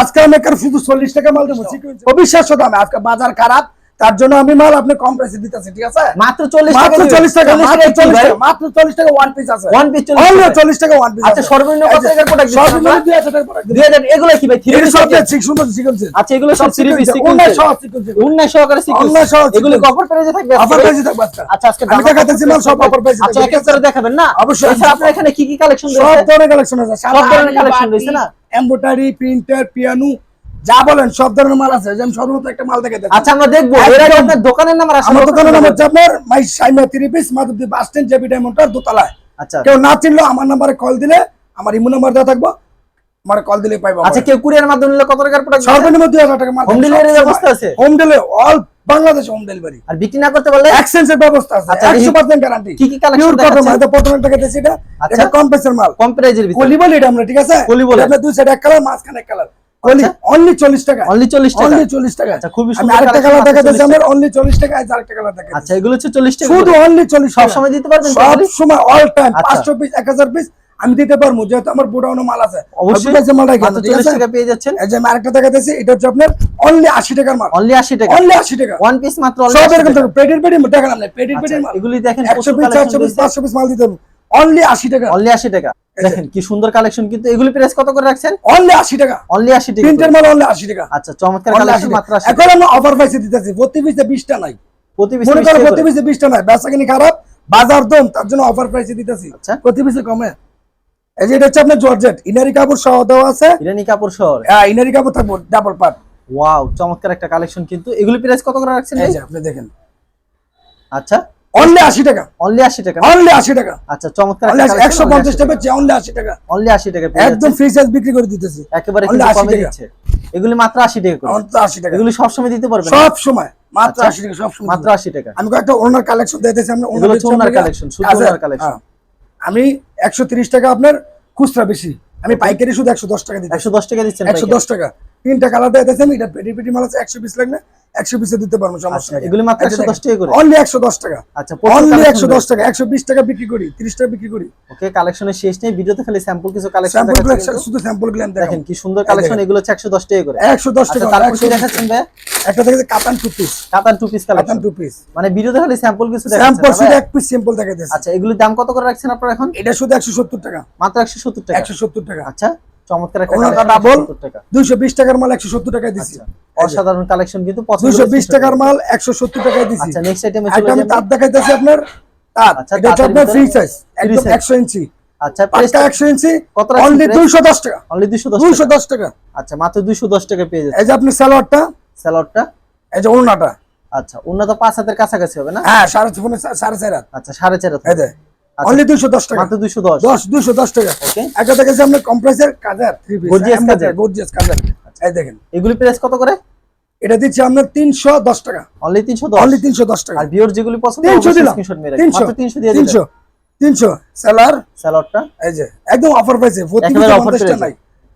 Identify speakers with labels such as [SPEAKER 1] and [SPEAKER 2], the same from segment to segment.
[SPEAKER 1] আজকে আমি শুধু চল্লিশ টাকা মাল দেবো। অবিশ্বাস্য দামে। আজকে বাজার খারাপ তার জন্য আমি মাল আপনি কম প্রাইসে দিতেছি ঠিক আছে?
[SPEAKER 2] মাত্র টাকা
[SPEAKER 1] মাত্র চল্লিশ টাকা
[SPEAKER 2] 40 টাকা কি
[SPEAKER 1] চল্লিশ
[SPEAKER 2] ভাই?
[SPEAKER 1] টাকা মাত্র চল্লিশ টাকা ওয়ান পিস আছে।
[SPEAKER 2] One piece 40 টাকা।
[SPEAKER 1] ওয়ান পিস
[SPEAKER 2] আচ্ছা, সর্বনিম্ন কত টাকার
[SPEAKER 1] সর্বনিম্ন
[SPEAKER 2] এগুলো কি ভাই? থ্রি
[SPEAKER 1] সব সুন্দর
[SPEAKER 2] আচ্ছা এগুলো সব থ্রি পিস সহকারে। এগুলো থাকবে
[SPEAKER 1] আজকে।
[SPEAKER 2] আচ্ছা আজকে
[SPEAKER 1] আমি দেখাতেছি মাল সব offer price
[SPEAKER 2] আচ্ছা এক এক করে দেখাবেন না?
[SPEAKER 1] অবশ্যই।
[SPEAKER 2] এছাড়া আপনার এখানে কি কি কালেকশন
[SPEAKER 1] সব ধরনের কালেকশন আছে।
[SPEAKER 2] সব ধরনের রয়েছে না?
[SPEAKER 1] এমব্রয়ডারি প্রিন্টার পিয়ানো যা বলেন সব ধরনের মাল আছে। যেমন সর্বত একটা মাল দেখে
[SPEAKER 2] আচ্ছা আমরা দেখব। আপনার দোকানের নাম আছে
[SPEAKER 1] আমার দোকানের নাম হচ্ছে আপনার my Saima three piece Madhabdi bus stand JP ডায়মন্ডার দোতলায়।
[SPEAKER 2] আচ্ছা।
[SPEAKER 1] কেউ না চিনলো আমার নাম্বারে কল দিলে আমার ইমো নাম্বার দেওয়া থাকব। আমার কল দিলে পাইবো
[SPEAKER 2] আচ্ছা কেউ কুরিয়ার মাধ্যমে নিলে কত টাকার প্রোডাক্ট
[SPEAKER 1] সর্বনিম্ন দুই হাজার টাকা
[SPEAKER 2] Home delivery ব্যবস্থা আছে?
[SPEAKER 1] Home delivery all Bangladesh home delivery
[SPEAKER 2] আর বিক্রি না করতে পারলে?
[SPEAKER 1] এক্সচেঞ্জের ব্যবস্থা আছে
[SPEAKER 2] আচ্ছা,
[SPEAKER 1] একশো
[SPEAKER 2] দেখি-
[SPEAKER 1] পার্সেন্ট গ্যারান্টি
[SPEAKER 2] কি কি collection
[SPEAKER 1] পিওর কটন? মানে প্রথমে টাকা দিয়েছি এটা।
[SPEAKER 2] আচ্ছা।
[SPEAKER 1] এটা কম প্রাইসের মাল।
[SPEAKER 2] কম প্রাইজের ভিতরে।
[SPEAKER 1] কলি বলি এটা আমরা ঠিক আছে?
[SPEAKER 2] কলি বলে।
[SPEAKER 1] আপনার দুই সাইড এক কালার মাঝখানে এক কালার কলি
[SPEAKER 2] আচ্ছা।
[SPEAKER 1] অনলি চল্লিশ টাকা
[SPEAKER 2] অনলি চল্লিশ টাকা
[SPEAKER 1] অনলি চল্লিশ টাকা
[SPEAKER 2] আচ্ছা, খুবই সুন্দর
[SPEAKER 1] আরেকটা কালার দেখাতেছি
[SPEAKER 2] 40
[SPEAKER 1] আমার অনলি চল্লিশ টাকা আজ আরেকটা কালার দেখা
[SPEAKER 2] আচ্ছা এগুলো হচ্ছে চল্লিশ টাকা
[SPEAKER 1] শুধু অনলি চল্লিশ
[SPEAKER 2] সব সময় দিতে পারবেন
[SPEAKER 1] সব সময় অল টাইম
[SPEAKER 2] আচ্ছা।
[SPEAKER 1] পাঁচশো পিস এক হাজার পিস আমি দিতে পারব যেহেতু আমার গোডাউনে মাল আছে।
[SPEAKER 2] অবশ্যই।
[SPEAKER 1] অল্প মালটা এখানে, ঠিক আছে?
[SPEAKER 2] টাকা পেয়ে যাচ্ছেন?
[SPEAKER 1] এই যে আমি আরেকটা দেখাতেছি এটা হচ্ছে আপনার অনলি আশি টাকার মাল।
[SPEAKER 2] অনলি আশি টাকা।
[SPEAKER 1] অনলি আশি টাকা।
[SPEAKER 2] ওয়ান পিস মাত্র only
[SPEAKER 1] সব এরকম
[SPEAKER 2] টাকা।
[SPEAKER 1] পেটের পেটের দেখালাম না পেটের পেটের মাল।
[SPEAKER 2] এগুলি দেখেন
[SPEAKER 1] একশো পিস চারশো পিস পাঁচশো পিস মাল দিতে হবে। অনলি আশি টাকা।
[SPEAKER 2] অনলি আশি টাকা। দেখেন কি সুন্দর কালেকশন কিন্তু এগুলি প্রাইস কত করে রাখছেন?
[SPEAKER 1] অনলি আশি টাকা।
[SPEAKER 2] অনলি আশি টাকা।
[SPEAKER 1] প্রিন্টের মাল অনলি আশি টাকা।
[SPEAKER 2] আচ্ছা চমৎকার কালেকশন মাত্র
[SPEAKER 1] টাকা।
[SPEAKER 2] আশি
[SPEAKER 1] এখন আমরা অফার পাইছে দিতেছি প্রতি পিসে বিশটা নাই।
[SPEAKER 2] প্রতি পিস
[SPEAKER 1] মনে করো প্রতি
[SPEAKER 2] করে।
[SPEAKER 1] পিসে বিশটা নাই বেচা কিনি খারাপ বাজার দম তার জন্য অফার প্রাইসে দিতেছি।
[SPEAKER 2] আচ্ছা।
[SPEAKER 1] প্রতি পিসে কমে। এই যে এটা হচ্ছে আপনার জর্জেট। ইনারি কাপড় সহ দেওয়া আছে।
[SPEAKER 2] ইরানি কাপড় শহর
[SPEAKER 1] হ্যাঁ, ইনারি কাপড় থাকব ডাবল পার্ট
[SPEAKER 2] ওয়াও চমৎকার একটা কালেকশন কিন্তু। এগুলি প্রাইস কত করে রাখছেন
[SPEAKER 1] এই যে আপনি দেখেন।
[SPEAKER 2] আচ্ছা।
[SPEAKER 1] অনলি আশি টাকা।
[SPEAKER 2] অনলি আশি টাকা?
[SPEAKER 1] অনলি আশি টাকা।
[SPEAKER 2] আচ্ছা চমৎকার
[SPEAKER 1] অনলি
[SPEAKER 2] একটা
[SPEAKER 1] একশো পঞ্চাশ টাকা অনলি আশি টাকা।
[SPEAKER 2] অনলি আশি টাকা
[SPEAKER 1] একদম। ফ্রি সাইজ বিক্রি করে দিতেছি।
[SPEAKER 2] একেবারে
[SPEAKER 1] 80
[SPEAKER 2] কমে। দিচ্ছে। এগুলি মাত্র আশি টাকা করে।
[SPEAKER 1] অন্তত আশি টাকা।
[SPEAKER 2] এগুলি সবসময় দিতে পারবেন?
[SPEAKER 1] সব সময়। মাত্র
[SPEAKER 2] আচ্ছা।
[SPEAKER 1] আশি টাকা সব সময়
[SPEAKER 2] মাত্র আশি টাকা।
[SPEAKER 1] আমি কয়েকটা ওনার কালেকশন দিতেছি আমরা
[SPEAKER 2] ওনার collection, শুধু ওনার collection।
[SPEAKER 1] আমি একশো তিরিশ টাকা আপনার খুচরা বেশি। আমি পাইকারি শুধু একশো দশ টাকা দিচ্ছি
[SPEAKER 2] একশো দশ টাকা দিচ্ছেন
[SPEAKER 1] একশো দশ টাকা। তিনটা কালার আমি এটা পেটি পেটি মাল আছে একশো পিস লাগলে একশো পিসে দিতে পারব সমস্যা
[SPEAKER 2] আচ্ছা, এগুলি মাত্র 110 টাকা করে?
[SPEAKER 1] অনলি একশো দশ টাকা।
[SPEAKER 2] আচ্ছা
[SPEAKER 1] অনলি একশো দশ টাকা একশো বিশ টাকা বিক্রি করি তিরিশ টাকা বিক্রি করি।
[SPEAKER 2] ওকে কালেকশনের শেষ নেই ভিডিওতে খালি স্যাম্পল কিছু কালেকশন
[SPEAKER 1] স্যাম্পল শুধু স্যাম্পলগুলো
[SPEAKER 2] দেখেন কি সুন্দর কালেকশন এগুলো হচ্ছে একশো দশ টাকা করে।
[SPEAKER 1] একশো দশ
[SPEAKER 2] আচ্ছা
[SPEAKER 1] টাকা
[SPEAKER 2] তারপর কি
[SPEAKER 1] 110
[SPEAKER 2] দেখাচ্ছেন ভাই?
[SPEAKER 1] একটা দেখেছে কাতান টু পিস
[SPEAKER 2] কাতান টু পিস
[SPEAKER 1] কাতান
[SPEAKER 2] কালেকশন
[SPEAKER 1] টু পিস
[SPEAKER 2] মানে ভিডিওতে খালি স্যাম্পল কিছু দেখাচ্ছেন
[SPEAKER 1] স্যাম্পল শুধু এক পিস সিম্পল দেখাইতেছে।
[SPEAKER 2] আচ্ছা এগুলোর দাম কত করে রাখছেন আপনারা এখন?
[SPEAKER 1] এটা শুধু একশো সত্তর টাকা।
[SPEAKER 2] মাত্র একশো সত্তর টাকা।
[SPEAKER 1] একশো সত্তর টাকা।
[SPEAKER 2] আচ্ছা চমৎকার একটা
[SPEAKER 1] ডাবল
[SPEAKER 2] 170
[SPEAKER 1] টাকার মাল একশো সত্তর টাকায় দিচ্ছি।
[SPEAKER 2] আচ্ছা অসাধারণ কালেকশন কিন্তু
[SPEAKER 1] টাকার মাল টাকায়
[SPEAKER 2] আচ্ছা নেক্সট আইটেমে
[SPEAKER 1] একটা
[SPEAKER 2] চলে
[SPEAKER 1] আমি
[SPEAKER 2] যাবেন
[SPEAKER 1] তার দেখাইতেছি আপনার। তার
[SPEAKER 2] আচ্ছা,
[SPEAKER 1] এটা আপনার ফ্রি সাইজ একদম
[SPEAKER 2] size।
[SPEAKER 1] একশো ইঞ্চি।
[SPEAKER 2] আচ্ছা
[SPEAKER 1] ইঞ্চি
[SPEAKER 2] কত
[SPEAKER 1] অনলি
[SPEAKER 2] price?
[SPEAKER 1] দুইশো দশ টাকা।
[SPEAKER 2] অনলি দুশো দশ
[SPEAKER 1] দুইশো
[SPEAKER 2] টাকা
[SPEAKER 1] দশ টাকা।
[SPEAKER 2] আচ্ছা মাত্র দুশো দশ টাকা পেয়ে যাচ্ছে
[SPEAKER 1] এই যে আপনি স্যালোয়ারটা
[SPEAKER 2] স্যালাডটা
[SPEAKER 1] এই যে
[SPEAKER 2] আচ্ছা হাতের কাছাকাছি হবে না?
[SPEAKER 1] হ্যাঁ সাড়ে ছয় ফোনে সাড়ে চার হাত।
[SPEAKER 2] আচ্ছা সাড়ে চার হাত।
[SPEAKER 1] এই যে
[SPEAKER 2] আচ্ছা।
[SPEAKER 1] অনলি দুইশো দশ টাকা।
[SPEAKER 2] মাত্র দুশো দশ।
[SPEAKER 1] দশ দুইশো দশ টাকা।
[SPEAKER 2] ওকে
[SPEAKER 1] একটা দেখেছি কম্প্রেসের কাজার থ্রি পিস
[SPEAKER 2] Gorgeous কাজার।
[SPEAKER 1] গর্জিয়াস কাজার। এই দেখেন।
[SPEAKER 2] এগুলি প্রাইস কত করে?
[SPEAKER 1] এটা দিচ্ছি আপনার তিনশো দশ টাকা।
[SPEAKER 2] অনলি তিনশো দশ?
[SPEAKER 1] অনলি তিনশো দশ টাকা।
[SPEAKER 2] আর ভিউর যেগুলি পছন্দ
[SPEAKER 1] তিনশো দিলাম।
[SPEAKER 2] মাত্র তিনশো দিয়ে দিন
[SPEAKER 1] তিনশো তিনশো। স্যালার
[SPEAKER 2] স্যালাডটা
[SPEAKER 1] এই যে একদম অফার পাইছে প্রতি
[SPEAKER 2] একেবারে
[SPEAKER 1] পিসে
[SPEAKER 2] offer
[SPEAKER 1] পঞ্চাশটা
[SPEAKER 2] পেয়েছে।
[SPEAKER 1] নাই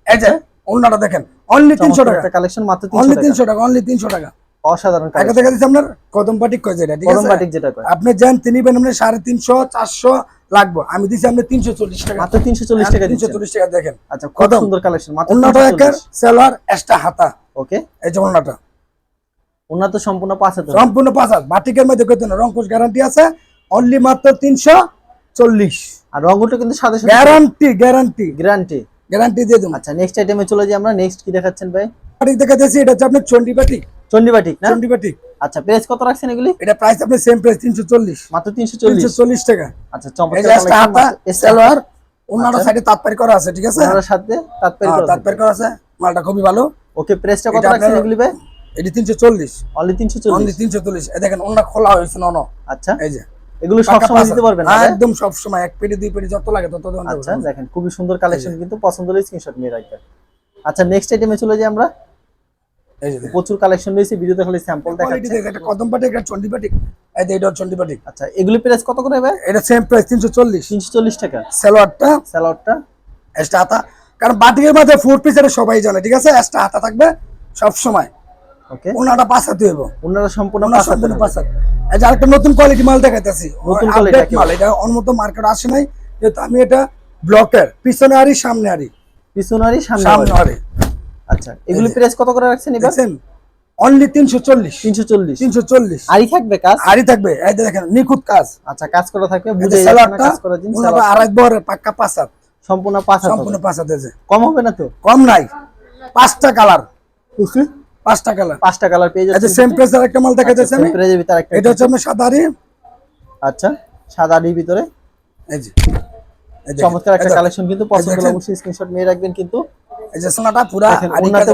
[SPEAKER 1] এই যে অন্যটা দেখেন। অনলি তিনশো টাকা।
[SPEAKER 2] কালেকশন মাত্র
[SPEAKER 1] অনলি
[SPEAKER 2] তিনশো
[SPEAKER 1] তিনশো টাকা অনলি তিনশো টাকা।
[SPEAKER 2] অসাধারণ
[SPEAKER 1] দেখা দিচ্ছে আপনার কদম পাটিক কয় যেটা ঠিক আছে?
[SPEAKER 2] যেটা কয়।
[SPEAKER 1] আপনি যান তিনি বেন আপনি সাড়ে তিনশো চারশো লাগবে। আমি দিচ্ছি আপনি তিনশো চল্লিশ টাকা।
[SPEAKER 2] মাত্র তিনশো চল্লিশ টাকা
[SPEAKER 1] তিনশো
[SPEAKER 2] দিচ্ছেন।
[SPEAKER 1] চল্লিশ টাকা দেখেন।
[SPEAKER 2] আচ্ছা কত। সুন্দর কালেকশন মাত্র
[SPEAKER 1] অন্যটা একের সেলার এক্সট্রা হাতা।
[SPEAKER 2] ওকে।
[SPEAKER 1] এই যে অন্যটা
[SPEAKER 2] উন্নত সম্পূর্ণ পাঁচ হাজার
[SPEAKER 1] সম্পূর্ণ পাঁচ হাত। বাটিকের মধ্যে কত না গ্যারান্টি আছে। অনলি মাত্র তিনশো চল্লিশ।
[SPEAKER 2] আর রঙটা কিন্তু সাথে সাথে
[SPEAKER 1] গ্যারান্টি গ্যারান্টি
[SPEAKER 2] গ্যারান্টি
[SPEAKER 1] গ্যারান্টি দিয়ে দেবো।
[SPEAKER 2] আচ্ছা নেক্সট আইটেমে চলে যাই আমরা। নেক্সট কি দেখাচ্ছেন ভাই?
[SPEAKER 1] বাটিক দেখা যাচ্ছে এটা হচ্ছে আপনার চন্ডি বাটিক
[SPEAKER 2] না? আচ্ছা প্রাইস কত রাখছেন এগুলি?
[SPEAKER 1] এটা প্রাইস সেম
[SPEAKER 2] মাত্র
[SPEAKER 1] টাকা।
[SPEAKER 2] আচ্ছা চমৎকার
[SPEAKER 1] সেলোয়ার
[SPEAKER 2] আচ্ছা।
[SPEAKER 1] সাইডে তাৎপর্য করা আছে ঠিক আছে?
[SPEAKER 2] ওনার সাথে তাৎপর্য
[SPEAKER 1] হ্যাঁ, তাৎপর্য করা আছে মালটা খুবই ভালো।
[SPEAKER 2] ওকে প্রাইসটা কত
[SPEAKER 1] এটা
[SPEAKER 2] রাখছেন এগুলি ভাই?
[SPEAKER 1] এটি তিনশো চল্লিশ।
[SPEAKER 2] অনলি তিনশো
[SPEAKER 1] অনলি
[SPEAKER 2] চল্লিশ
[SPEAKER 1] তিনশো চল্লিশ। দেখেন অন্য খোলা হয়েছে নন।
[SPEAKER 2] আচ্ছা।
[SPEAKER 1] এই যে।
[SPEAKER 2] এগুলো সব সময় দিতে পারবেন না
[SPEAKER 1] একদম সব সময় এক পেটি দুই পেটি যত লাগে তত
[SPEAKER 2] আচ্ছা দেখেন খুবই সুন্দর কালেকশন কিন্তু পছন্দ হলে স্ক্রিনশট নিয়ে রাখবেন। আচ্ছা নেক্সট আইটেমে চলে যাই আমরা। প্রচুর কালেকশন রয়েছে ভিডিওতে খালি স্যাম্পল
[SPEAKER 1] Quality
[SPEAKER 2] দেখাচ্ছে।
[SPEAKER 1] কদম পাটি একটা চন্ডি পাটি এই এটা চন্ডি পাটি
[SPEAKER 2] আচ্ছা এগুলি প্রাইস কত করে ভাই?
[SPEAKER 1] এটা সেম প্রাইস তিনশো চল্লিশ।
[SPEAKER 2] তিনশো চল্লিশ টাকা।
[SPEAKER 1] সালোয়ারটা
[SPEAKER 2] স্যালাডটা
[SPEAKER 1] এক্সট্রা হাতা। কারণ বাটিকের মধ্যে পিস এটা সবাই জানে ঠিক আছে? হাতা থাকবে সব সময়।
[SPEAKER 2] ওকে
[SPEAKER 1] ওনাটা পাঁচ হাতে হইব।
[SPEAKER 2] ওনারা সম্পূর্ণ
[SPEAKER 1] সম্পূর্ণ
[SPEAKER 2] হবে।
[SPEAKER 1] এই যে আরেকটা নতুন কোয়ালিটি মাল দেখাইতেছি।
[SPEAKER 2] নতুন quality
[SPEAKER 1] মাল এটা অন্যত মার্কেট আসে নাই। যেহেতু আমি এটা ব্লকের পিছনে আরি সামনে আরি
[SPEAKER 2] পিছনারি সামনে
[SPEAKER 1] সামনে। আরি
[SPEAKER 2] আচ্ছা এগুলি প্রাইস কত করে রাখছেন এবার?
[SPEAKER 1] অনলি তিনশো চল্লিশ।
[SPEAKER 2] তিনশো চল্লিশ।
[SPEAKER 1] তিনশো চল্লিশ।
[SPEAKER 2] আরই থাকবে কাজ?
[SPEAKER 1] আরই থাকবে। এই দেখেন নিখুঁত কাজ।
[SPEAKER 2] আচ্ছা কাজ করা থাকবে বুঝে যাচ্ছে কাজ করার জিনিস
[SPEAKER 1] ওনারা
[SPEAKER 2] সালোয়ার।
[SPEAKER 1] আড়াই বহরের পাক্কা পাঁচ
[SPEAKER 2] সম্পূর্ণ পাঁচ হাত
[SPEAKER 1] সম্পূর্ণ
[SPEAKER 2] হবে।
[SPEAKER 1] পাঁচ হাত আছে
[SPEAKER 2] কম হবে না তো?
[SPEAKER 1] কম নাই। পাঁচটা কালার। পাঁচটা কালার।
[SPEAKER 2] পাঁচটা কালার পেয়ে যাচ্ছে
[SPEAKER 1] সেম প্রেসের একটা মাল দেখাইতেছি আমি।
[SPEAKER 2] প্রাইজের ভিতরে একটা
[SPEAKER 1] এটা হচ্ছে আপনার সাদারি
[SPEAKER 2] আচ্ছা সাদা ডির ভিতরে?
[SPEAKER 1] এই যে।
[SPEAKER 2] চমৎকার একটা কালেকশন কিন্তু পছন্দ হলে অবশ্যই স্ক্রিনশট নিয়ে রাখবেন কিন্তু।
[SPEAKER 1] এই যে সোনাটা পুরা
[SPEAKER 2] ওনাতে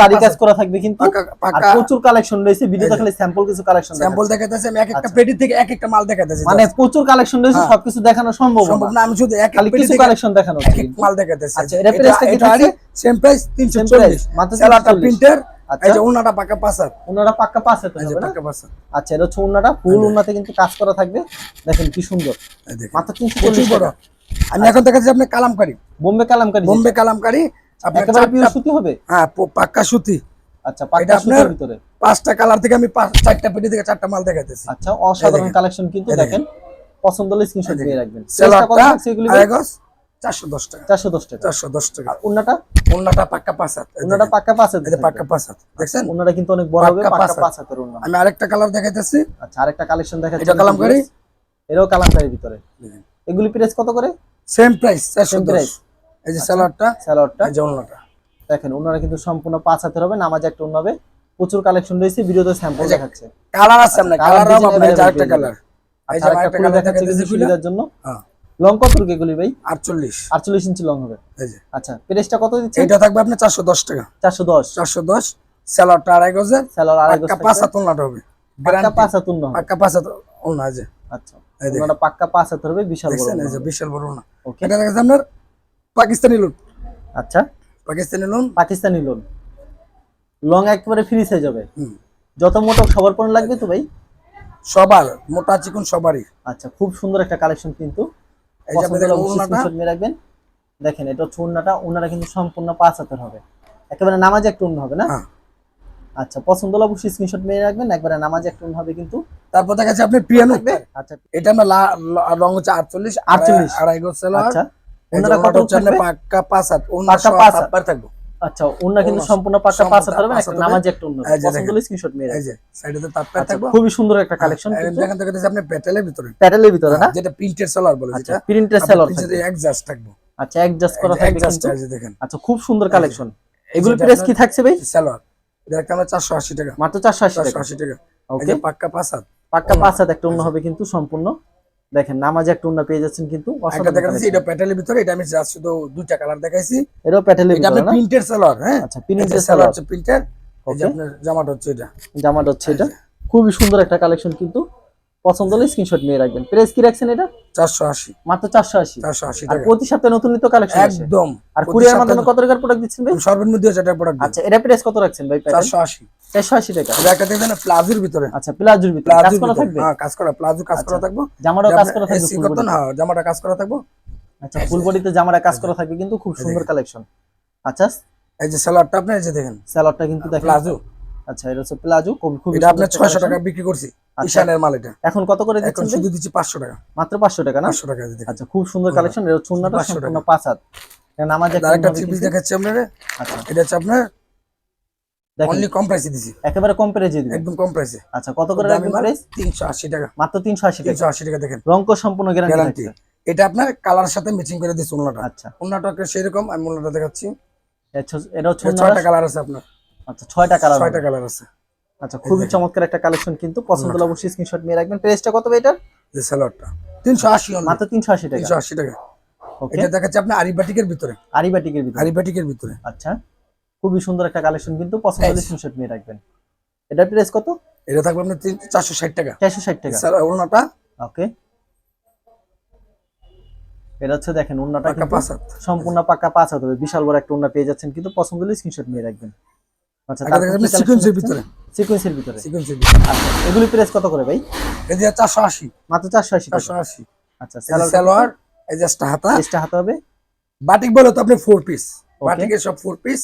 [SPEAKER 2] তারি কাজ করা থাকবে কিন্তু
[SPEAKER 1] পাক্কা
[SPEAKER 2] প্রচুর কালেকশন রয়েছে ভিডিওতে খালি স্যাম্পল কিছু কালেকশন
[SPEAKER 1] স্যাম্পল আমি এক একটা পেটি থেকে এক একটা মাল
[SPEAKER 2] মানে প্রচুর কালেকশন রয়েছে
[SPEAKER 1] হ্যাঁ।
[SPEAKER 2] সবকিছু দেখানো সম্ভব না।
[SPEAKER 1] আমি শুধু এক
[SPEAKER 2] খালি কিছু কালেকশন দেখানো
[SPEAKER 1] এক। মাল
[SPEAKER 2] আচ্ছা, এটা price টা কি থাকছে?
[SPEAKER 1] সেম প্রাইস 340
[SPEAKER 2] মাত্র
[SPEAKER 1] সেলারটা
[SPEAKER 2] 340
[SPEAKER 1] প্রিন্টার
[SPEAKER 2] আচ্ছা।
[SPEAKER 1] ওনাটা পাকা
[SPEAKER 2] হবে না?
[SPEAKER 1] পাকা
[SPEAKER 2] আচ্ছা এটা হচ্ছে ওনাটা ফুল ওনাতে কিন্তু কাজ করা থাকবে। দেখেন কি সুন্দর। মাত্র
[SPEAKER 1] বড়। আমি এখন দেখাচ্ছি আপনি কালামকারি।
[SPEAKER 2] বোম্বে কালামকারী
[SPEAKER 1] বোম্বে কালামকারি
[SPEAKER 2] সুতি হবে?
[SPEAKER 1] হ্যাঁ পাক্কা সুতি।
[SPEAKER 2] আচ্ছা পাক্কা সুতির ভিতরে?
[SPEAKER 1] পাঁচটা কালার থেকে আমি চারটা পেটি থেকে চারটা মাল দেখাইতেছি।
[SPEAKER 2] আচ্ছা অসাধারণ কালেকশন কিন্তু
[SPEAKER 1] দেখেন।
[SPEAKER 2] পছন্দ হলে স্ক্রিনশট দিয়ে রাখবেন। কত এগুলি
[SPEAKER 1] টাকা।
[SPEAKER 2] টাকা।
[SPEAKER 1] টাকা। পাক্কা
[SPEAKER 2] পাক্কা
[SPEAKER 1] দেখছেন?
[SPEAKER 2] ওনাটা কিন্তু অনেক বড় হবে
[SPEAKER 1] পাক্কা আমি আরেকটা কালার দেখাইতেছি।
[SPEAKER 2] আচ্ছা আরেকটা কালেকশন দেখাচ্ছি
[SPEAKER 1] এটা কালামকারী?
[SPEAKER 2] কালামকারীর ভিতরে। এগুলি প্রাইস কত করে?
[SPEAKER 1] সেম প্রাইস চারশো
[SPEAKER 2] Same
[SPEAKER 1] দশ
[SPEAKER 2] price।
[SPEAKER 1] এই যে
[SPEAKER 2] স্যালোয়ারটা
[SPEAKER 1] এই যে ওনাটা
[SPEAKER 2] দেখেন ওনারা কিন্তু সম্পূর্ণ পাঁচ হাতের হবে নামাজ একটা হবে। প্রচুর কালেকশন রয়েছে ভিডিওতে স্যাম্পল দেখাচ্ছে।
[SPEAKER 1] কালার আছে আপনার কালার
[SPEAKER 2] design
[SPEAKER 1] আপনার এই
[SPEAKER 2] পেয়ে
[SPEAKER 1] কালার এই যে
[SPEAKER 2] আচ্ছা, আরেকটা
[SPEAKER 1] কালার
[SPEAKER 2] দেখাচ্ছে
[SPEAKER 1] দেখাইতেছি
[SPEAKER 2] কিন্তু সুবিধার জন্য।
[SPEAKER 1] হ্যাঁ।
[SPEAKER 2] লং কত রুকে ভাই?
[SPEAKER 1] আটচল্লিশ।
[SPEAKER 2] আটচল্লিশ ইঞ্চি লং হবে।
[SPEAKER 1] এই যে।
[SPEAKER 2] আচ্ছা প্রাইসটা কত দিচ্ছে
[SPEAKER 1] এটা থাকবে আপনার চারশো দশ টাকা।
[SPEAKER 2] চারশো দশ।
[SPEAKER 1] চারশো দশ স্যালাডটা আড়াই গজের
[SPEAKER 2] স্যালোয়ার আড়াই গজ
[SPEAKER 1] পাঁচ হাত হবে।
[SPEAKER 2] পাক্কা। পাঁচ হাত উন্ন
[SPEAKER 1] পাক্কা পাঁচ হাত আছে
[SPEAKER 2] আচ্ছা
[SPEAKER 1] এই দেখেন।
[SPEAKER 2] ওনাটা পাক্কা পাঁচ হাত হবে বিশাল বড়
[SPEAKER 1] এই বিশাল বড় ওনা এটা দেখাচ্ছে আপনার পাকিস্তানি লোন
[SPEAKER 2] আচ্ছা।
[SPEAKER 1] Pakistani lawn
[SPEAKER 2] Pakistani lawn long একেবারে ফ্রি সাইজ হবে
[SPEAKER 1] হুম।
[SPEAKER 2] যত মোটা সবার পরে লাগবে তো ভাই?
[SPEAKER 1] সবার মোটা চিকন সবারই।
[SPEAKER 2] আচ্ছা খুব সুন্দর একটা কালেকশন কিন্তু। রাখবেন। দেখেন এটা হচ্ছে ওনারা কিন্তু সম্পূর্ণ পাঁচ হাতের হবে। একেবারে নামাজে একটা ওড়না হবে না?
[SPEAKER 1] হ্যাঁ।
[SPEAKER 2] আচ্ছা পছন্দ হলে অবশ্যই স্ক্রিনশট নিয়ে রাখবেন। একবারে নামাজে একটা ওড়না হবে কিন্তু।
[SPEAKER 1] তারপর দেখাচ্ছে আপনি পিয়ানো
[SPEAKER 2] আচ্ছা।
[SPEAKER 1] এটা আমরা লা- হচ্ছে আটচল্লিশ
[SPEAKER 2] 48
[SPEAKER 1] আড়াই গোজ
[SPEAKER 2] আচ্ছা। ওনারা কত
[SPEAKER 1] হচ্ছে আপনার
[SPEAKER 2] থাকবে?
[SPEAKER 1] পাক্কা পাঁচ হাত
[SPEAKER 2] পাক্কা পাঁচ
[SPEAKER 1] হাত
[SPEAKER 2] হাত।
[SPEAKER 1] পার থাকবে
[SPEAKER 2] আচ্ছা কিন্তু সম্পূর্ণ পাঁচটা পাঁচ হাত হবে একটা। নামাজে একটা পছন্দ হলে স্ক্রিনশট নিয়ে
[SPEAKER 1] এই যে সাইডে তো
[SPEAKER 2] আচ্ছা
[SPEAKER 1] থাকবে।
[SPEAKER 2] খুবই সুন্দর একটা কালেকশন
[SPEAKER 1] আর
[SPEAKER 2] কিন্তু
[SPEAKER 1] দেখেন আপনি প্যাটেলের ভিতরে।
[SPEAKER 2] প্যাটেলের ভিতরে না?
[SPEAKER 1] যেটা প্রিন্টেড সেলার বলে
[SPEAKER 2] আচ্ছা
[SPEAKER 1] যেটা।
[SPEAKER 2] প্রিন্টের
[SPEAKER 1] আপনার
[SPEAKER 2] সেলর
[SPEAKER 1] থাকবে।
[SPEAKER 2] আচ্ছা অ্যাডজাস্ট করা থাকবে কিন্তু?
[SPEAKER 1] দেখেন।
[SPEAKER 2] আচ্ছা খুব সুন্দর কালেকশন এগুলো
[SPEAKER 1] যেটা
[SPEAKER 2] প্রাইস কি থাকছে ভাই?
[SPEAKER 1] সেলার এটা আমরা চারশো আশি টাকা?
[SPEAKER 2] মাত্র চারশো আশি
[SPEAKER 1] চারশো
[SPEAKER 2] টাকা।
[SPEAKER 1] আশি টাকা
[SPEAKER 2] ওকে
[SPEAKER 1] পাক্কা পাঁচ হাত
[SPEAKER 2] পাক্কা পাঁচ হাত একটা উন্না হবে কিন্তু সম্পূর্ণ। দেখেন নামাজে একটা উন্না পেয়ে যাচ্ছেন কিন্তু
[SPEAKER 1] এটা প্যাটেলের ভিতরে এটা আমি জাস্ট শুধু দুইটা কালার দেখাইছি।
[SPEAKER 2] এটাও প্যাটেলের
[SPEAKER 1] এটা
[SPEAKER 2] ভিতরে
[SPEAKER 1] আপনার প্রিন্টেড সালোয়ার হ্যাঁ?
[SPEAKER 2] আচ্ছা
[SPEAKER 1] প্রিন্টেড
[SPEAKER 2] সালোয়ার।
[SPEAKER 1] হচ্ছে প্রিন্টেড
[SPEAKER 2] ওকে
[SPEAKER 1] আপনার জামাটা হচ্ছে এটা।
[SPEAKER 2] জামাটা হচ্ছে এটা। খুবই সুন্দর একটা কালেকশন কিন্তু পছন্দ হলে স্ক্রিনশট নিয়ে রাখবেন। প্রাইস কি রাখছেন এটা?
[SPEAKER 1] চারশো আশি।
[SPEAKER 2] মাত্র চারশো আশি।
[SPEAKER 1] চারশো আশি
[SPEAKER 2] আর
[SPEAKER 1] টাকা
[SPEAKER 2] প্রতি সপ্তাহে নতুন নিত্য কালেকশন আসে।
[SPEAKER 1] একদম।
[SPEAKER 2] আর কুরিয়ার মাধ্যমে কত টাকার প্রোডাক্ট দিচ্ছেন ভাই?
[SPEAKER 1] সর্বনিম্ন দুই হাজার টাকা প্রোডাক্ট
[SPEAKER 2] আচ্ছা এটা প্রাইস কত রাখছেন ভাই
[SPEAKER 1] চারশো আশি।
[SPEAKER 2] চারশো আশি টাকা।
[SPEAKER 1] এটা একটা দেখবেন প্লাজোর ভিতরে।
[SPEAKER 2] আচ্ছা প্লাজোর ভিতরে। কাজ করা থাকবে?
[SPEAKER 1] হ্যাঁ কাজ করা প্লাজো কাজ করা
[SPEAKER 2] থাকবে
[SPEAKER 1] থাকব।
[SPEAKER 2] জামাটাও কাজ করা থাকবে
[SPEAKER 1] করতো
[SPEAKER 2] body
[SPEAKER 1] না হ্যাঁ, জামাটা কাজ করা থাকবে।
[SPEAKER 2] আচ্ছা ফুল বডিতে জামাটা কাজ করা থাকবে কিন্তু খুব সুন্দর কালেকশন আচ্ছা।
[SPEAKER 1] এই যে সেলারটা আপনি এই যে দেখেন।
[SPEAKER 2] স্যালাডটা কিন্তু দেখেন।
[SPEAKER 1] প্লাজো।
[SPEAKER 2] আচ্ছা এটা হচ্ছে প্লাজো খুব
[SPEAKER 1] এটা আপনার ছয়শো টাকা বিক্রি করছি
[SPEAKER 2] আচ্ছা।
[SPEAKER 1] ঈশানের মাল এটা।
[SPEAKER 2] এখন কত করে
[SPEAKER 1] এখন
[SPEAKER 2] দিচ্ছেন ভাই?
[SPEAKER 1] শুধু দিচ্ছি পাঁচশো টাকা।
[SPEAKER 2] মাত্র পাঁচশো টাকা না?
[SPEAKER 1] পাঁচশো টাকা দিয়ে
[SPEAKER 2] আচ্ছা খুব সুন্দর কালেকশন এটা চুন্নাটা সম্পূর্ণ পাঁচ হাত।
[SPEAKER 1] আরেকটা
[SPEAKER 2] কিন্তু।
[SPEAKER 1] দেখাচ্ছি আপনার
[SPEAKER 2] আচ্ছা।
[SPEAKER 1] এটা হচ্ছে আপনার
[SPEAKER 2] দেখেন।
[SPEAKER 1] অনলি কম প্রাইসে দিছি।
[SPEAKER 2] একেবারে কম দিবেন।
[SPEAKER 1] একদম কম প্রাইসে
[SPEAKER 2] আচ্ছা কত করে রাখবেন প্রাইস
[SPEAKER 1] তিনশো আশি টাকা।
[SPEAKER 2] মাত্র তিনশো আশি টাকা।
[SPEAKER 1] তিনশো আশি টাকা দেখেন।
[SPEAKER 2] রঙ্ক সম্পূর্ণ গ্যারান্টি
[SPEAKER 1] এটা আপনার কালার সাথে ম্যাচিং করে দিচ্ছি উন্নাটা
[SPEAKER 2] আচ্ছা।
[SPEAKER 1] উন্নাটা সেরকম আমি উন্নাটা দেখাচ্ছি।
[SPEAKER 2] এটা হচ্ছে-
[SPEAKER 1] কালার আছে আপনার।
[SPEAKER 2] আচ্ছা ছয়টা কালার
[SPEAKER 1] ছয়টা কালার আছে।
[SPEAKER 2] আচ্ছা খুবই চমৎকার একটা কালেকশন কিন্তু পছন্দ হলে অবশ্যই স্ক্রিনশট নিয়ে রাখবেন। প্রাইসটা কত ভাই এটার?
[SPEAKER 1] যে স্যালাডটা তিনশো আশি
[SPEAKER 2] মাত্র তিনশো আশি টাকা।
[SPEAKER 1] তিনশো আশি টাকা।
[SPEAKER 2] ওকে
[SPEAKER 1] এটা দেখাচ্ছে আপনার আরিবাটিকের ভিতরে।
[SPEAKER 2] আরিবাটিকের ভিতরে।
[SPEAKER 1] আরিবাটিকের ভিতরে।
[SPEAKER 2] আচ্ছা খুবই সুন্দর একটা কালেকশন কিন্তু পছন্দ হলে স্ক্রিনশট নিয়ে রাখবেন। এটার প্রাইস কত?
[SPEAKER 1] এটা থাকবে আপনার তিন চারশো ষাট টাকা।
[SPEAKER 2] চারশো ষাট টাকা।
[SPEAKER 1] স্যার ওনাটা
[SPEAKER 2] ওকে এটা হচ্ছে দেখেন ওন্নাটা সম্পূর্ণ পাক্কা পাঁচ হাত হবে। বিশাল বড় একটা ওন্না পেয়ে যাচ্ছেন কিন্তু পছন্দ হলে স্ক্রিনশট নিয়ে রাখবেন। আচ্ছা
[SPEAKER 1] এটা দেখাচ্ছে আপনার সিকোয়েন্সের ভিতরে
[SPEAKER 2] সিকোয়েন্সের ভিতরে।
[SPEAKER 1] সিকোয়েন্সের ভিতরে।
[SPEAKER 2] আচ্ছা এগুলি প্রাইস কত করে ভাই?
[SPEAKER 1] এই যে চারশো আশি।
[SPEAKER 2] মাত্র আচ্ছা
[SPEAKER 1] সালোয়ার এই যে হাতা।
[SPEAKER 2] হবে?
[SPEAKER 1] বাটিক বলে তো আপনি পিস বাটিকের সব ফোর পিস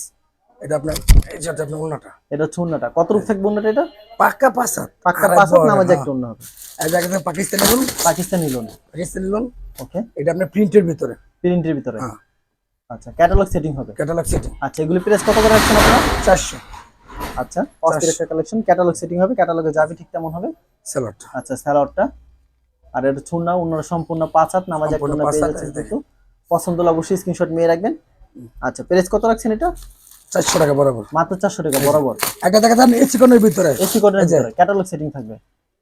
[SPEAKER 1] এটা আপনার এই যে আপনার ওনাটা
[SPEAKER 2] এটা হচ্ছে ওন্নাটা কত রূপ থাকবে ওন্নাটা এটা?
[SPEAKER 1] পাক্কা
[SPEAKER 2] পাক্কা নামাজ
[SPEAKER 1] হ্যাঁ।
[SPEAKER 2] একটা ওন্না হবে।
[SPEAKER 1] এই যে Pakistani lawn
[SPEAKER 2] Pakistani lawn
[SPEAKER 1] Pakistani lawn
[SPEAKER 2] okay
[SPEAKER 1] এটা আপনার প্রিন্টের ভিতরে।
[SPEAKER 2] প্রিন্টের ভিতরে।
[SPEAKER 1] হ্যাঁ।
[SPEAKER 2] আচ্ছা ক্যাটালগ সেটিং হবে।
[SPEAKER 1] ক্যাটালগ সেটিং
[SPEAKER 2] আচ্ছা এগুলি প্রাইস কত করে রাখছেন আপনারা?
[SPEAKER 1] চারশো।
[SPEAKER 2] আচ্ছা অস্থির একটা কালেকশন ক্যাটালগ সেটিং হবে ক্যাটালগে যাবে ঠিক তেমন হবে?
[SPEAKER 1] স্যালাড
[SPEAKER 2] আচ্ছা স্যালাডটা আর এটা ছুন্না অন্যরা সম্পূর্ণ পাঁচ হাত নামাজ একটা
[SPEAKER 1] সম্পূর্ণ
[SPEAKER 2] পেয়ে
[SPEAKER 1] এই
[SPEAKER 2] কিন্তু। পছন্দ হলে অবশ্যই স্ক্রিনশট নিয়ে রাখবেন। আচ্ছা প্রাইস কত রাখছেন এটা?
[SPEAKER 1] চারশো টাকা বরাবর।
[SPEAKER 2] মাত্র চারশো টাকা বরাবর।
[SPEAKER 1] একটা দেখা যান এসি কোনের ভিতরে।
[SPEAKER 2] এসি কোডের ভিতরে ক্যাটালগ সেটিং থাকবে।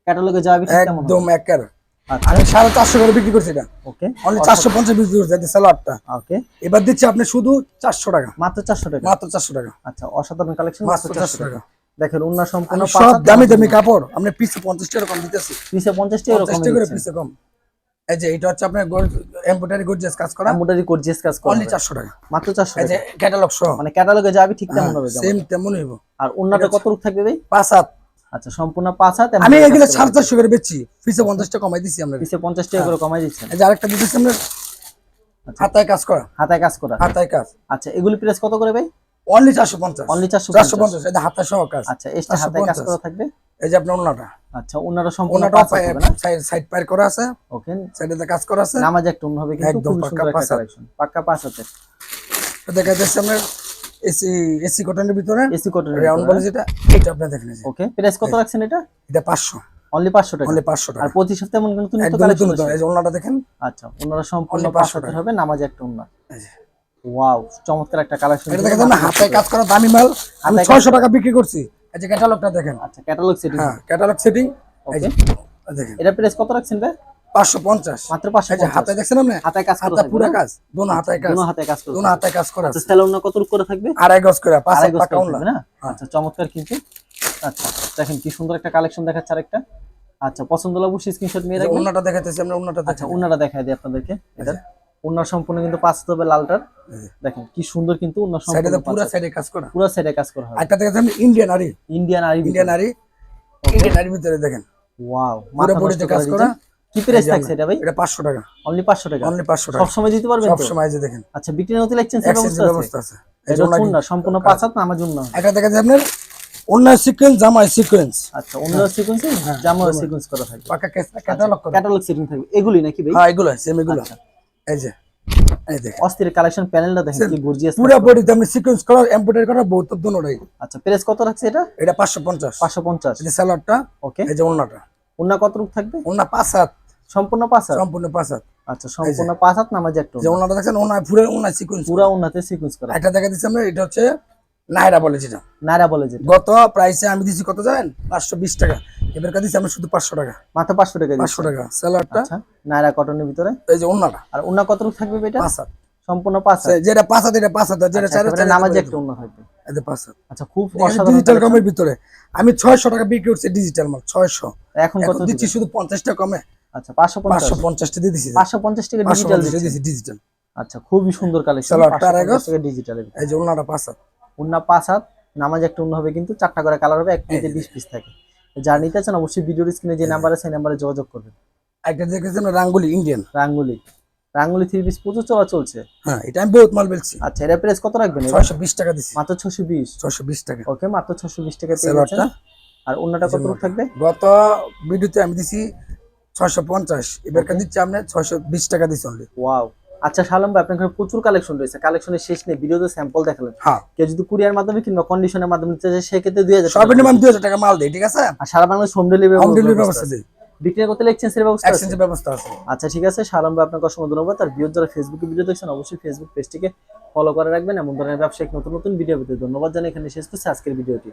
[SPEAKER 2] ক্যাটালগে যাবে ঠিক তেমন
[SPEAKER 1] একদম একের আমি সাড়ে চারশো করে বিক্রি করছি এটা।
[SPEAKER 2] ওকে
[SPEAKER 1] অনলি চারশো পঞ্চাশ বিক্রি করছি স্যালাডটা
[SPEAKER 2] ওকে
[SPEAKER 1] এবার দিচ্ছি আপনি শুধু চারশো টাকা।
[SPEAKER 2] মাত্র চারশো টাকা?
[SPEAKER 1] মাত্র চারশো টাকা।
[SPEAKER 2] আচ্ছা অসাধারণ কালেকশন
[SPEAKER 1] মাত্র
[SPEAKER 2] মাত্র
[SPEAKER 1] চারশো
[SPEAKER 2] চারশো
[SPEAKER 1] টাকা।
[SPEAKER 2] টাকা। দেখেন উন্না সম্পূর্ণ
[SPEAKER 1] সব দামি দামি কাপড় আপনি পিসে পঞ্চাশ টাকা কম দিতেছি।
[SPEAKER 2] পিসে পঞ্চাশ টাকা
[SPEAKER 1] করে পিসে কম এই যে এটা হচ্ছে আপনার গর্জিয়াস কাজ করা।
[SPEAKER 2] কাজ করে
[SPEAKER 1] অনলি চারশো টাকা।
[SPEAKER 2] মাত্র চারশো
[SPEAKER 1] এই যে ক্যাটালগ সহ।
[SPEAKER 2] মানে ক্যাটালগে যাবে ঠিক তেমন হবে।
[SPEAKER 1] সেম
[SPEAKER 2] আর উন্নাটা কত রূপ থাকবে ভাই?
[SPEAKER 1] পাঁচ হাত।
[SPEAKER 2] আচ্ছা সম্পূর্ণ পাঁচ হাত
[SPEAKER 1] আমি এগুলো সাড়ে চারশো করে বেচছি। পিসে পঞ্চাশ টাকা কমাই দিচ্ছি আমরা।
[SPEAKER 2] পিসে পঞ্চাশ টাকা করে কমাই দিচ্ছেন।
[SPEAKER 1] এই যে আরেকটা দিতেছি আমরা।
[SPEAKER 2] আচ্ছা।
[SPEAKER 1] হাতায় কাজ করা।
[SPEAKER 2] হাতায় কাজ করা।
[SPEAKER 1] হাতায় কাজ।
[SPEAKER 2] আচ্ছা এগুলি প্রাইস কত করে ভাই?
[SPEAKER 1] অনলি চারশো পঞ্চাশ।
[SPEAKER 2] অনলি চারশো
[SPEAKER 1] চারশো পঞ্চাশ। হাতা সহ কাজ।
[SPEAKER 2] আচ্ছা এক্সট্রা হাতায় কাজ করা থাকবে?
[SPEAKER 1] এই যে আপনার ওনাটা।
[SPEAKER 2] আচ্ছা ওনারা সম্পূর্ণ পাঁচ হাত না?
[SPEAKER 1] সাইড পায়ের করা আছে।
[SPEAKER 2] ওকে।
[SPEAKER 1] সাইডে কাজ করা আছে।
[SPEAKER 2] নামাজ একটা অন্য হবে কিন্তু
[SPEAKER 1] একদম পাক্কা পাঁচ হাত।
[SPEAKER 2] পাক্কা পাঁচ হাতের
[SPEAKER 1] দেখা যাচ্ছে আপনার এসি এসি কটনের ভিতরে?
[SPEAKER 2] এসি কোটের
[SPEAKER 1] রাউন্ড বলে যেটা এটা? আপনি দেখেন
[SPEAKER 2] ওকে প্রাইস কত রাখছেন এটা?
[SPEAKER 1] এটা পাঁচশো।
[SPEAKER 2] অনলি পাঁচশো টাকা?
[SPEAKER 1] অনলি পাঁচশো
[SPEAKER 2] আর
[SPEAKER 1] টাকা
[SPEAKER 2] প্রতি সপ্তাহে এমন কিন্তু নতুন
[SPEAKER 1] একদম
[SPEAKER 2] কালেকশন
[SPEAKER 1] এই যে দেখেন?
[SPEAKER 2] আচ্ছা ওনারা সম্পূর্ণ
[SPEAKER 1] 500
[SPEAKER 2] পাঁচশো টাকা। হবে নামাজ একটা ওনা ওয়াও চমৎকার একটা কালেকশন
[SPEAKER 1] এটা দেখা যাচ্ছে না হাতায় কাজ করা দামি মাল। আমি
[SPEAKER 2] হাতায় কাজ
[SPEAKER 1] ছয়শো টাকা বিক্রি করছি। এই যে ক্যাটালগটা দেখেন।
[SPEAKER 2] আচ্ছা ক্যাটালগ সেটিং
[SPEAKER 1] হ্যাঁ ক্যাটালগ সেটিং এই যে
[SPEAKER 2] ওকে
[SPEAKER 1] দেখেন।
[SPEAKER 2] এটা প্রাইস কত রাখছেন ভাই?
[SPEAKER 1] পাঁচশো পঞ্চাশ।
[SPEAKER 2] মাত্র পাঁচশো
[SPEAKER 1] এই হাতায় দেখছেন আপনি?
[SPEAKER 2] হাতায় কাজ করা
[SPEAKER 1] হাতা পুরো কাজ দোনো কাজ।
[SPEAKER 2] দুনো হাতে কাজ করে
[SPEAKER 1] দোনো হাতায় কাজ করা
[SPEAKER 2] কত করে থাকবে?
[SPEAKER 1] আড়াই গজ করে পাঁচ
[SPEAKER 2] আড়াই গজ করে না? আচ্ছা চমৎকার কিন্তু। আচ্ছা দেখেন কি সুন্দর একটা কালেকশন দেখাচ্ছে আরেকটা। আচ্ছা পছন্দ হলে অবশ্যই স্ক্রিনশট নিয়ে রাখবেন।
[SPEAKER 1] ওনাটা দেখাতেছি আমরা
[SPEAKER 2] আচ্ছা
[SPEAKER 1] দেখেন
[SPEAKER 2] উন্নাটা দেখাই দিই আপনাদেরকে। এটা সম্পূর্ণ কিন্তু পাঁচ হবে লালটার। দেখেন কি সুন্দর কিন্তু সম্পূর্ণ
[SPEAKER 1] পুরো সাইডে কাজ করা।
[SPEAKER 2] পুরো সাইডে কাজ করা হবে।
[SPEAKER 1] একটা দেখেছেন ইন্ডিয়ান আরি
[SPEAKER 2] ইন্ডিয়ান আর
[SPEAKER 1] ইন্ডিয়ান আরি ইন্ডিয়ান আরি ভিতরে দেখেন।
[SPEAKER 2] ওয়াও মাথা
[SPEAKER 1] বডিতে কাজ
[SPEAKER 2] করা। কি প্রাইস থাকছে এটা ভাই?
[SPEAKER 1] এটা পাঁচশো টাকা।
[SPEAKER 2] অনলি পাঁচশো টাকা?
[SPEAKER 1] অনলি পাঁচশো টাকা।
[SPEAKER 2] সব সময় দিতে পারবেন
[SPEAKER 1] সব সময় যে দেখেন।
[SPEAKER 2] আচ্ছা বিক্রি ব্যবস্থা আছে। এটা
[SPEAKER 1] ওনাকে-
[SPEAKER 2] সম্পূর্ণ পাঁচ হাত না আমার জন্য
[SPEAKER 1] একটা দেখা যায় আপনার অন্য সিকোয়েন্স জামাই সিকোয়েন্স
[SPEAKER 2] আচ্ছা অন্য সিকোয়েন্স জামা সিকোয়েন্স করা থাকবে।
[SPEAKER 1] পাকা ক্যাটালগ করা।
[SPEAKER 2] ক্যাটালগ সেটিং থাকবে। এগুলি নাকি ভাই?
[SPEAKER 1] হ্যাঁ এগুলো সেম এগুলো।
[SPEAKER 2] আচ্ছা।
[SPEAKER 1] এই যে এই দেখেন।
[SPEAKER 2] অস্থির কালেকশন প্যানেলটা দেখেন কি গর্জিয়াস
[SPEAKER 1] পুরো বডিতে আপনি সিকোয়েন্স করা এমব্রয়ডারি করা বহুত
[SPEAKER 2] আচ্ছা প্রাইস কত রাখছে এটা?
[SPEAKER 1] এটা পাঁচশো পঞ্চাশ।
[SPEAKER 2] পাঁচশো পঞ্চাশ।
[SPEAKER 1] এই যে স্যালাডটা
[SPEAKER 2] ওকে
[SPEAKER 1] এই যে অন্যটা
[SPEAKER 2] অন্য কত রূপ থাকবে?
[SPEAKER 1] অন্য পাঁচ হাত।
[SPEAKER 2] সম্পূর্ণ পাঁচ হাত?
[SPEAKER 1] সম্পূর্ণ পাঁচ হাত।
[SPEAKER 2] আচ্ছা সম্পূর্ণ পাঁচ হাত নামাজ একটা
[SPEAKER 1] যে অন্যটা দেখছেন অন্য পুরো অন্য সিকোয়েন্স
[SPEAKER 2] পুরা উন্নতে সিকোয়েন্স করা।
[SPEAKER 1] একটা দেখা দিচ্ছি আমরা এটা হচ্ছে নাইরা বলে যেটা।
[SPEAKER 2] নাইরা বলে যেটা।
[SPEAKER 1] গত প্রাইসে আমি দিচ্ছি কত জানেন? পাঁচশো বিশ টাকা। এবার কাছে আমি শুধু পাঁচশো টাকা।
[SPEAKER 2] মাত্র পাঁচশো টাকা দিচ্ছে।
[SPEAKER 1] পাঁচশো টাকা। স্যালাডটা
[SPEAKER 2] আচ্ছা নাইরা কটনের ভিতরে?
[SPEAKER 1] এই যে অন্যটা
[SPEAKER 2] আর অন্য কত রূপ থাকবে এটা?
[SPEAKER 1] পাঁচ হাত।
[SPEAKER 2] সম্পূর্ণ পাঁচ হাত।
[SPEAKER 1] যেটা পাঁচ হাত এটা পাঁচ হাত। যেটা চার হাত
[SPEAKER 2] নামাজ একটা অন্য থাকবে।
[SPEAKER 1] এটা পাঁচ হাত।
[SPEAKER 2] আচ্ছা খুব অসাধারণ
[SPEAKER 1] ডিজিটাল। কমের ভিতরে। আমি ছয়শো টাকা বিক্রি করছি ডিজিটাল মাল ছয়শো।
[SPEAKER 2] এখন কত
[SPEAKER 1] দিচ্ছি শুধু পঞ্চাশটা কমে।
[SPEAKER 2] আচ্ছা পাঁচশো পঞ্চাশ।
[SPEAKER 1] পঞ্চাশটা দিয়ে
[SPEAKER 2] পাঁচশো পঞ্চাশ টাকা ডিজিটাল
[SPEAKER 1] পঞ্চাশটা ডিজিটাল
[SPEAKER 2] আচ্ছা খুবই সুন্দর কালেকশন
[SPEAKER 1] টা আড়াই এই যে পাঁচ হাত।
[SPEAKER 2] উন্না পাঁচ হাত নামাজ একটা হবে কিন্তু চারটা করে কালার হবে এক বিশ পিস থাকে। যার নিতে চান অবশ্যই ভিডিওর স্ক্রিনে যে নাম্বার আছে সেই নাম্বারে যোগাযোগ করবেন।
[SPEAKER 1] একটা রাঙ্গুলি ইন্ডিয়ান
[SPEAKER 2] রাঙ্গুলি। রাঙ্গুলি থ্রি পিস প্রচুর চলা চলছে।
[SPEAKER 1] হ্যাঁ এটা আমি বহুত মাল বেলছি
[SPEAKER 2] আচ্ছা এটা প্রাইস কত রাখবেন এবার?
[SPEAKER 1] ছয়শো বিশ টাকা দিচ্ছি
[SPEAKER 2] মাত্র ছশো বিশ।
[SPEAKER 1] ছয়শো বিশ টাকা।
[SPEAKER 2] ওকে মাত্র ছশো বিশ টাকা পেয়ে যাচ্ছেন। আর অন্যটা কত থাকবে?
[SPEAKER 1] গত ভিডিওতে আমি দিছি ছয়শো পঞ্চাশ। দিচ্ছি ছয়শো বিশ টাকা দিচ্ছি অনলি
[SPEAKER 2] ওয়াও আচ্ছা ভাই আপনার প্রচুর কালেকশন রয়েছে। কালেকশনের শেষ নেই ভিডিওতে স্যাম্পল দেখালেন।
[SPEAKER 1] হ্যাঁ।
[SPEAKER 2] কেউ যদি কুরিয়ার মাধ্যমে কিংবা কন্ডিশনের মাধ্যমে নিতে চায় সেক্ষেত্রে দুই হাজার
[SPEAKER 1] সর্বনিম্ন দুই হাজার টাকা মাল দেয় ঠিক আছে?
[SPEAKER 2] আর সারা Bangladesh home delivery
[SPEAKER 1] home delivery ব্যবস্থা
[SPEAKER 2] করতে এক্সচেঞ্জের ব্যবস্থা
[SPEAKER 1] এক্সচেঞ্জের ব্যবস্থা আছে।
[SPEAKER 2] আচ্ছা ঠিক আছে শালম ভাই আপনাকে অসংখ্য ধন্যবাদ। আর ভিডিও যারা ফেসবুকে ভিডিও দেখছেন অবশ্যই ফেসবুক পেজটিকে ফলো করে রাখবেন। এমন ধরনের ব্যবসায়িক নতুন নতুন ভিডিও পেতে ধন্যবাদ জানাই। এখানে শেষ করছি আজকের ভিডিওটি